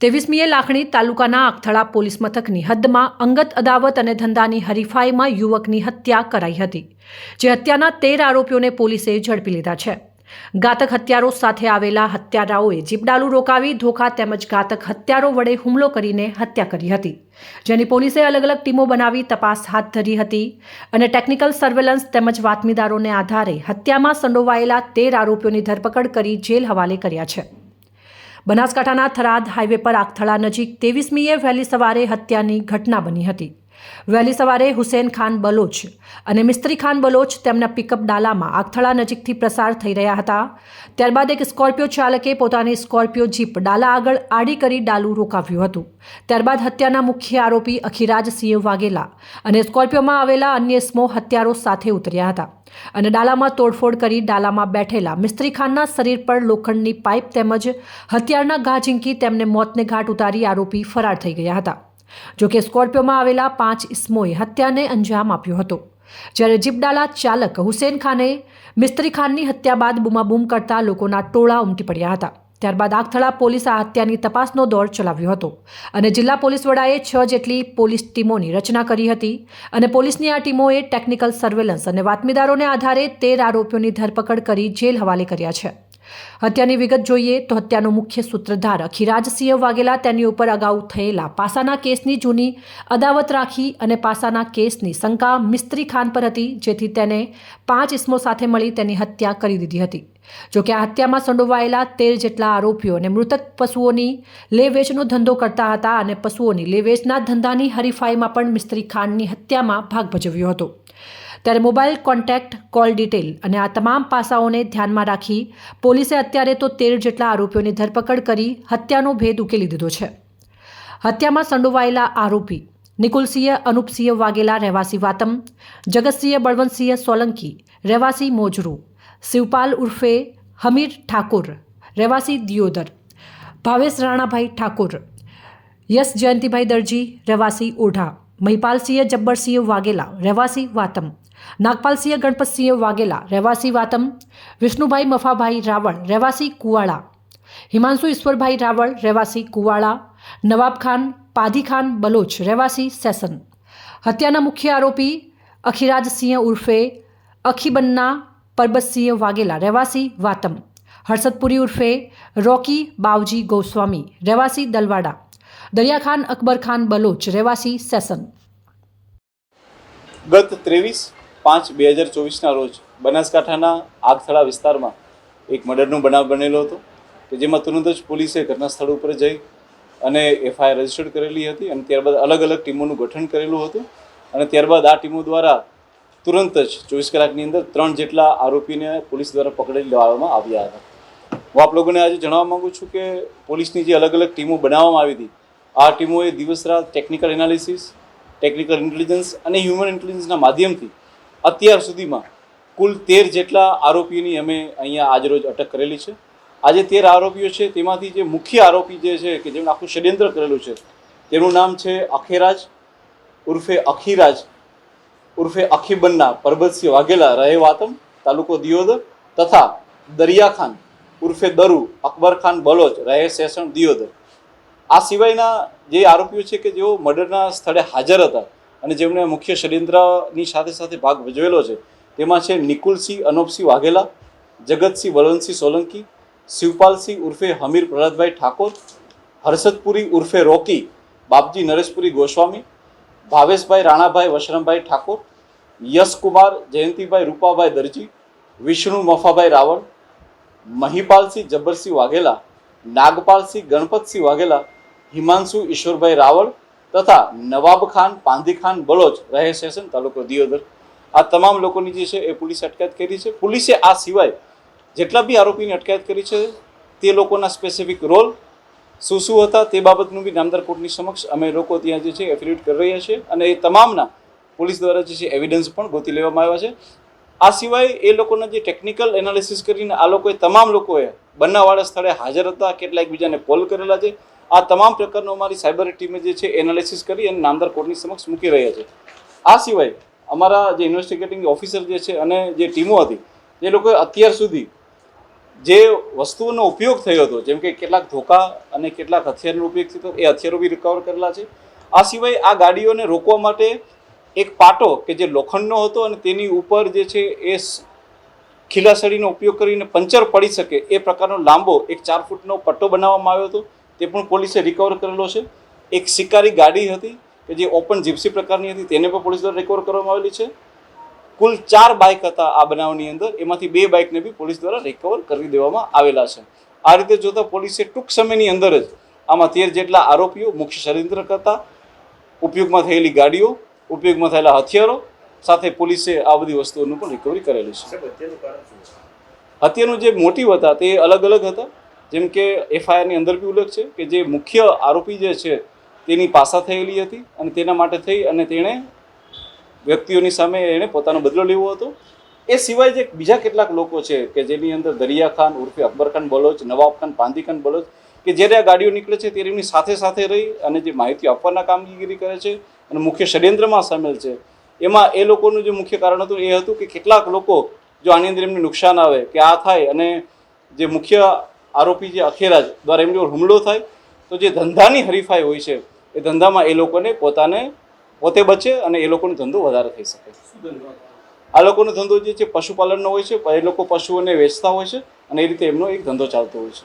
તેવીસમીએ લાખણી તાલુકાના આખથળા પોલીસ મથકની હદમાં અંગત અદાવત અને ધંધાની હરીફાઈમાં યુવકની હત્યા કરાઈ હતી, જે હત્યાના તેર આરોપીઓને પોલીસે ઝડપી લીધા છે. ઘાતક હત્યારો સાથે આવેલા હત્યારાઓએ જીપડાલુ રોકાવી, ધોખા તેમજ ઘાતક હત્યારો વડે હુમલો કરીને હત્યા કરી હતી, જેની પોલીસે અલગ અલગ ટીમો બનાવી તપાસ હાથ ધરી હતી અને ટેકનિકલ સર્વેલન્સ તેમજ બાતમીદારોને આધારે હત્યામાં સંડોવાયેલા તેર આરોપીઓની ધરપકડ કરી જેલ હવાલે કર્યા છે. બનાસકાંઠાના થરાદ હાઈવે પર આગથળા નજીક તેવીસમીએ વહેલી સવારે હત્યાની ઘટના બની હતી. વહેલી સવારે હુસેન ખાન બલોચ અને મિસ્ત્રી ખાન બલોચ તેમના પિકઅપ ડાલામાં આગથળા નજીકથી પ્રસાર થઈ રહ્યા હતા. ત્યારબાદ એક સ્કોર્પિયો ચાલકે પોતાની સ્કોર્પિયો જીપ ડાલા આગળ આડી કરી ડાલું રોકાવ્યું હતું. ત્યારબાદ હત્યાના મુખ્ય આરોપી અખિરાજસિંહ વાઘેલા અને સ્કોર્પિયોમાં આવેલા અન્ય સ્મો હત્યારો સાથે ઉતર્યા હતા અને ડાલામાં તોડફોડ કરી ડાલામાં બેઠેલા મિસ્ત્રી ખાનના શરીર પર લોખંડની પાઇપ તેમજ હથિયારના ઘા ઝીંકી તેમને મોતને ઘાટ ઉતારી આરોપી ફરાર થઈ ગયા હતા. જોકે સ્કોર્પિયોમાં આવેલા પાંચ ઇસમોએ હત્યાને અંજામ આપ્યો હતો. જ્યારે જીપડાલા ચાલક હુસેન ખાને મિસ્ત્રી ખાનની હત્યા બાદ બૂમાબૂમ કરતા લોકોના ટોળા ઉમટી પડ્યા હતા. ત્યારબાદ આગથળા પોલીસ આ હત્યાની તપાસનો દોર ચલાવ્યો હતો અને જિલ્લા પોલીસ વડાએ છ જેટલી પોલીસ ટીમોની રચના કરી હતી અને પોલીસની આ ટીમોએ ટેકનિકલ સર્વેલન્સ અને બાતમીદારોને આધારે તેર આરોપીઓની ધરપકડ કરી જેલ હવાલે કર્યા છે. હત્યાની વિગત જોઈએ તો હત્યાનો મુખ્ય સૂત્રધાર અખિરાજસિંહ વાઘેલા તેની ઉપર અગાઉ થયેલા પાસાના કેસની જૂની અદાવત રાખી અને પાસાના કેસની શંકા મિસ્ત્રી ખાન પર હતી, જેથી તેને પાંચ ઇસમો સાથે મળી તેની હત્યા કરી દીધી હતી. જોકે આ હત્યામાં સંડોવાયેલા તેર જેટલા આરોપીઓ અને મૃતક પશુઓની લે વેચનો ધંધો કરતા હતા અને પશુઓની લે વેચના ધંધાની હરીફાઈમાં પણ મિસ્ત્રી ખાનની હત્યામાં ભાગ ભજવ્યો હતો. ત્યારે મોબાઈલ કોન્ટેક્ટ, કોલ ડિટેલ અને આ તમામ પાસાઓને ધ્યાનમાં રાખી પોલીસે અત્યારે તો તેર જેટલા આરોપીઓની ધરપકડ કરી હત્યાનો ભેદ ઉકેલી દીધો છે. હત્યામાં સંડોવાયેલા આરોપી નિકુલસિંહ અનુપસિંહ વાઘેલા, રહેવાસી વાતમ, જગતસિંહ બળવંતસિંહ સોલંકી, રહેવાસી મોજરૂ, શિવપાલ ઉર્ફે હમીર ઠાકુર, રહેવાસી દિયોદર, ભાવેશ રાણાભાઈ ઠાકુર, યશ જયંતિભાઈ દરજી, રહેવાસી ઓઢા મહિપાલસિંહ જબ્બરસિંહ વાઘેલા રહેવાસી વાતમ નાગપાલસિંહ ગણપતસિંહ વાઘેલા રહેવાસી વાતમ વિષ્ણુભાઈ મફાભાઈ રાવળ રહેવાસી કુવાડા હિમાંશુ ઈશ્વરભાઈ રાવળ રહેવાસી કુવાડા નવાબ ખાન પાધી ખાન બલોચ રહેવાસી સેસન હત્યાના મુખ્ય આરોપી અખિરાજસિંહ ઉર્ફે અખીબન્ના પરબતસિંહ વાઘેલા રહેવાસી વાતમ હર્ષદપુરી ઉર્ફે રોકી બાવજી ગોસ્વામી રહેવાસી દલવાડા દરિયાખાન અકબર ખાન બલોચ, રહેવાસી સેસન ગત ત્રેવીસ પાંચ બે હજાર ચોવીસના રોજ બનાસકાંઠાના આગથળા વિસ્તારમાં એક મર્ડરનો બનાવ બનેલો હતો કે જેમાં તુરંત જ પોલીસે ઘટના સ્થળ ઉપર જઈ અને એફઆઈઆર રજીસ્ટર્ડ કરેલી હતી અને ત્યારબાદ અલગ અલગ ટીમોનું ગઠન કરેલું હતું અને ત્યારબાદ આ ટીમો દ્વારા તુરંત જ ચોવીસ કલાકની અંદર ત્રણ જેટલા આરોપીને પોલીસ દ્વારા પકડી લેવામાં આવ્યા હતા. હું આપ લોકોને આજે જણાવવા માગું છું કે પોલીસની જે અલગ અલગ ટીમો બનાવવામાં આવી હતી આ ટીમોએ દિવસ રાત ટેકનિકલ એનાલિસિસ ટેકનિકલ ઇન્ટેલિજન્સ અને હ્યુમન ઇન્ટેલિજન્સના માધ્યમથી અત્યાર સુધીમાં કુલ તેર જેટલા આરોપીની અમે અહીંયા આજરોજ અટક કરેલી છે. આજે તેર આરોપીઓ છે, તેમાંથી જે મુખ્ય આરોપી જે છે, કે જેમણે આખું ષડયંત્ર કરેલું છે, તેનું નામ છે અખેરાજ ઉર્ફે અખીરાજ, ઉર્ફે અખીબન્ના, પરબતસિંહ વાઘેલા, રહે વાતમ, તાલુકો દિયોદર, તથા દરિયાખાન ઉર્ફે દરુ અકબર ખાન બલોચ, રહે સેસણ દિયોદર. આ સિવાયના જે આરોપીઓ છે કે જેઓ મર્ડરના સ્થળે હાજર હતા અને જેમણે મુખ્ય ષડયંત્રની સાથે સાથે ભાગ ભજવેલો છે, તેમાં છે નિકુલસિંહ, અનોપસિંહ વાઘેલા, જગતસિંહ બલવંતસિંહ સોલંકી, શિવપાલસિંહ ઉર્ફે હમીર પ્રહલાદભાઈ ઠાકોર, હર્ષદપુરી ઉર્ફે રોકી, બાપજી નરેશપુરી ગોસ્વામી, ભાવેશભાઈ રાણાભાઈ વશરામભાઈ ઠાકોર, યશકુમાર જયંતિભાઈ રૂપાભાઈ દરજી, વિષ્ણુ મફાભાઈ રાવળ, મહિપાલસિંહ જબ્બરસિંહ વાઘેલા, નાગપાલસિંહ ગણપતસિંહ વાઘેલા હિમાંશુ, ઈશ્વરભાઈ રાવળ તથા નવાબ ખાન, પાંધી ખાન બલોચ રહે સેશન તાલુકો દિયોદર. આ તમામ લોકોની જે છે એ પોલીસે અટકાયત કરી છે. પોલીસે આ સિવાય જેટલા બી આરોપીની અટકાયત કરી છે, તે લોકોના સ્પેસિફિક રોલ શું શું હતા તે બાબતનું બી નામદાર કોર્ટની સમક્ષ અમે લોકો ત્યાં જે છે એફિડેવિટ કરી રહ્યા છીએ અને એ તમામના પોલીસ દ્વારા જે છે એવિડન્સ પણ ગોતી લેવામાં આવ્યા છે. આ સિવાય એ લોકોના જે ટેકનિકલ એનાલિસિસ કરીને આ લોકોએ તમામ લોકોએ બનાવવાળા સ્થળે હાજર હતા કેટલા એકબીજાને કોલ કરેલા છે. આ તમામ પ્રકારનો અમારી સાયબર ટીમે જે છે એનાલિસિસ કરી અને નામદાર કોર્ટની સમક્ષ મૂકી રહ્યા છે. આ સિવાય અમારા જે ઇન્વેસ્ટિગેટિંગ ઓફિસર જે છે અને જે ટીમો હતી, એ લોકોએ અત્યાર સુધી જે વસ્તુઓનો ઉપયોગ થયો હતો, જેમ કે કેટલાક ધોકા અને કેટલાક હથિયારનો ઉપયોગ થયો એ હથિયારો બી રિકવર કરેલા છે. આ સિવાય આ ગાડીઓને રોકવા માટે એક પાટો કે જે લોખંડનો હતો અને તેની ઉપર જે છે, એ ખીલાસળીનો ઉપયોગ કરીને પંચર પડી શકે એ પ્રકારનો લાંબો એક ચાર ફૂટનો પટ્ટો બનાવવામાં આવ્યો હતો. તે પણ પોલીસે રિકવર કરેલો છે. એક શિકારી ગાડી હતી કે જે ઓપન જીપ્સી પ્રકારની હતી તેને પણ પોલીસ દ્વારા રિકવર કરવામાં આવેલી છે. કુલ ચાર બાઇક હતા આ બનાવની અંદર એમાંથી બે બાઇકને બી પોલીસ દ્વારા રિકવર કરી દેવામાં આવેલા છે. આ રીતે જોતા પોલીસે ટૂંક સમયની અંદર જ આમાં તેર જેટલા આરોપીઓ મુખ્ય ષડયંત્ર કરતા ઉપયોગમાં થયેલી ગાડીઓ ઉપયોગમાં થયેલા હથિયારો સાથે પોલીસે આ બધી વસ્તુઓનું પણ રિકવરી કરેલી છે. હત્યાનું જે મોટિવ હતા તે અલગ અલગ હતા. જેમ કે એફઆઈઆરની અંદર બી ઉલ્લેખ છે કે જે મુખ્ય આરોપી જે છે તેની પાસા થયેલી હતી અને તેના માટે થઈ અને તેણે વ્યક્તિઓની સામે એણે પોતાનો બદલો લેવો હતો. એ સિવાય જે બીજા કેટલાક લોકો છે કે જેની અંદર દરિયા ખાન, ઉર્ફે અકબર ખાન બલોચ, નવાબ ખાન, પાંદી બલોચ, કે જ્યારે આ ગાડીઓ નીકળે છે ત્યારે એમની સાથે સાથે રહી અને જે માહિતી આપવાના કામગીરી કરે છે અને મુખ્ય ષડયંત્રમાં સામેલ છે. એમાં એ લોકોનું જે મુખ્ય કારણ હતું એ હતું કે કેટલાક લોકો જો આની અંદર એમને નુકસાન આવે, કે આ થાય અને જે મુખ્ય આરોપી જે અખેરાજ દ્વારા એમની હુમલો થાય, તો જે ધંધાની હરીફાઈ હોય છે, એ ધંધામાં એ લોકોને પોતાને પોતે બચે અને એ લોકોનો ધંધો વધારે થઈ શકે. આ લોકોનો ધંધો જે છે, પશુપાલનનો હોય છે, એ લોકો પશુઓને વેચતા હોય છે અને એ રીતે એમનો એક ધંધો ચાલતો હોય છે.